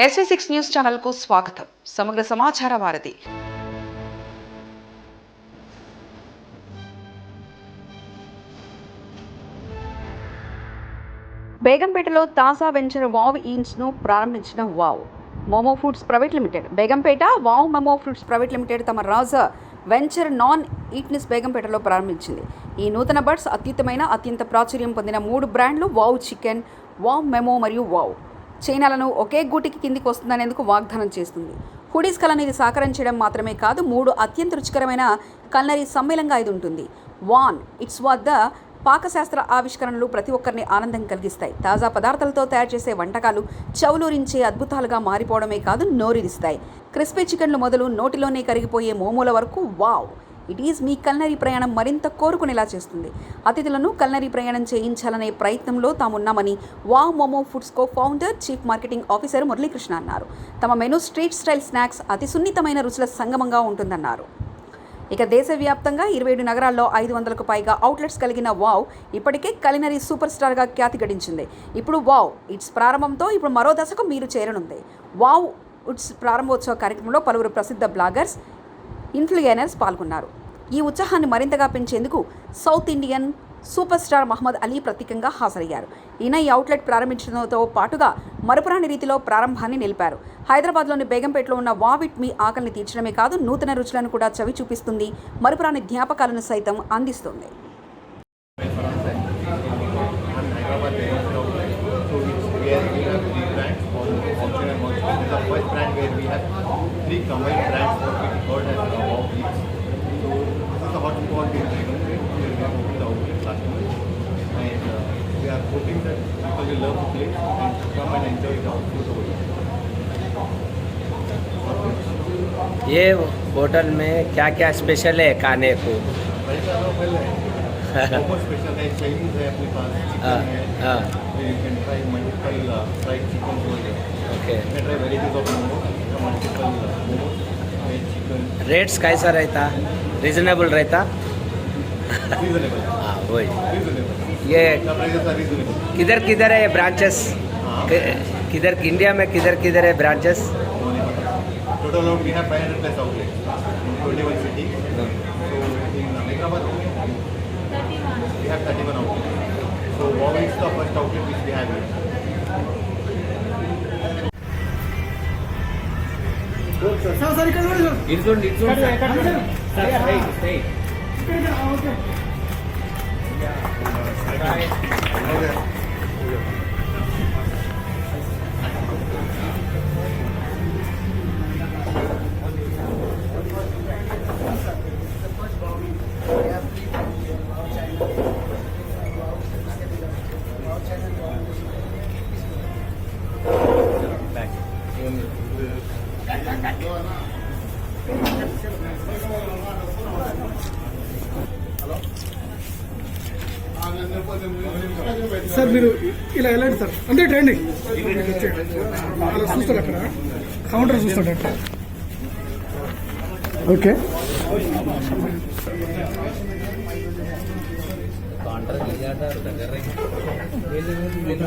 SV six news ఛానల్కు స్వాగతం. సమగ్ర సమాచార వారధి. బేగంపేటలో తాజా వెంచర్ వావ్ ఈన్స్-ను ప్రారంభించిన wow. Momo foods private limited. Begumpet wow momo foods private limited తమ రాజా వెంచర్ నాన్ ఈట్నెస్ బేగంపేటలో ప్రారంభించింది. ఈ నూతన బర్డ్స్ అత్యుత్తమైన అత్యంత ప్రాచుర్యం పొందిన మూడు బ్రాండ్లు వావ్ చికెన్ వావ్ మెమో మరియు వావ్. చైనాలను ఒకే గూటికి కిందికి వస్తుందనేందుకు వాగ్దానం చేస్తుంది. హుడీస్ కళను ఇది చేయడం మాత్రమే కాదు మూడు అత్యంత రుచికరమైన కల్నరీ సమ్మేళంగా ఇది ఉంటుంది. వాన్ ఇట్స్ వద్ద పాకశాస్త్ర ఆవిష్కరణలు ప్రతి ఒక్కరిని ఆనందం కలిగిస్తాయి. తాజా పదార్థాలతో తయారు చేసే వంటకాలు చవులూరించే అద్భుతాలుగా మారిపోవడమే కాదు నోరిరిస్తాయి క్రిస్పీ చికెన్లు మొదలు నోటిలోనే కరిగిపోయే మోమోల వరకు వావ్! ఇట్ ఈజ్ మీ కల్నరీ ప్రయాణం మరింత కోరుకునేలా చేస్తుంది. అతిథులను కల్నరీ ప్రయాణం చేయించాలనే ప్రయత్నంలో తామున్నామని wow momo foods co founder chief marketing officer Muralikrishna అన్నారు. తమ మెనూ స్ట్రీట్ స్టైల్ స్నాక్స్ అతి సున్నితమైన రుచుల సంగమంగా ఉంటుందన్నారు. ఇక దేశవ్యాప్తంగా ఇరవై ఏడు నగరాల్లో ఐదు వందలకు పైగా అవుట్లెట్స్ కలిగిన వావ్ ఇప్పటికే కలినరీ సూపర్ స్టార్గా ఖ్యాతి గడించింది. ఇప్పుడు వావ్ ఇట్స్ ప్రారంభంతో ఇప్పుడు మరో దశకు మీరు చేరనుంది. వావ్ ఇట్స్ ప్రారంభోత్సవ కార్యక్రమంలో పలువురు ప్రసిద్ధ బ్లాగర్స్ ఇన్ఫ్లుయెనర్స్ పాల్గొన్నారు. ఈ ఉత్సాహాన్ని మరింతగా పెంచేందుకు south Indian super star Mohammed Ali ప్రత్యేకంగా హాజరయ్యారు. ఈయన ఈ అవుట్లెట్ ప్రారంభించడంతో పాటుగా మరపురాని రీతిలో ప్రారంభాన్ని నిలిపారు. హైదరాబాద్లోని బేగంపేటలో ఉన్న వావిట్ మీ ఆకలిని తీర్చడమే కాదు నూతన రుచులను కూడా చవి చూపిస్తుంది. మరపురాని జ్ఞాపకాలను సైతం అందిస్తుంది. Hyderabad we Option and Monster. This the first brand where we have three combined brands what we called as uh, Wow Eats. So this is the hotspot in Dragon where we have opened the outlet last month. And uh, we are hoping that people will love the place and come and enjoy the food over here. ये hotel में क्या क्या special है खाने को special है Chinese है अपने पास हाँ, you can try multiple uh, fried chicken over there. Okay. You can try varieties of momo, multiple uh, momo, fried chicken. Rates कैसा रहता? Reasonable रहता? Reasonable. हाँ वही. Reasonable. ये किधर किधर है ये ब्रांचेस किधर इंडिया में किधर किधर है branches total we have 500 plus outlet 21 city so in Hyderabad we have 31 outlet So Wow is the first outlet which we have here. Sir sir మీరు ఇలా వెళ్ళండి సార్. అంటే ట్రైనింగ్ అలా చూస్తారు అక్కడ. కౌంటర్ చూస్తాడు అక్కడ. ఓకే. దగ్గర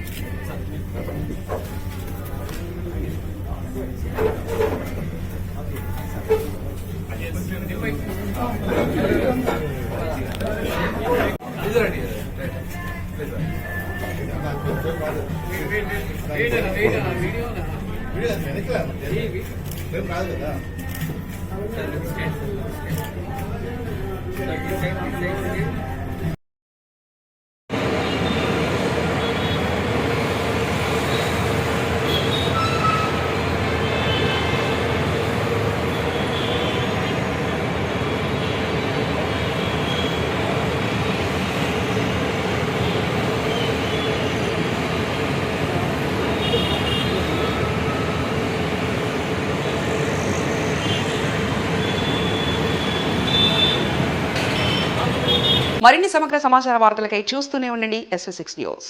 కదా మరిన్ని సమగ్ర సమాచార వార్తలకై చూస్తూనే ఉండండి ఎస్వి సిక్స్ న్యూస్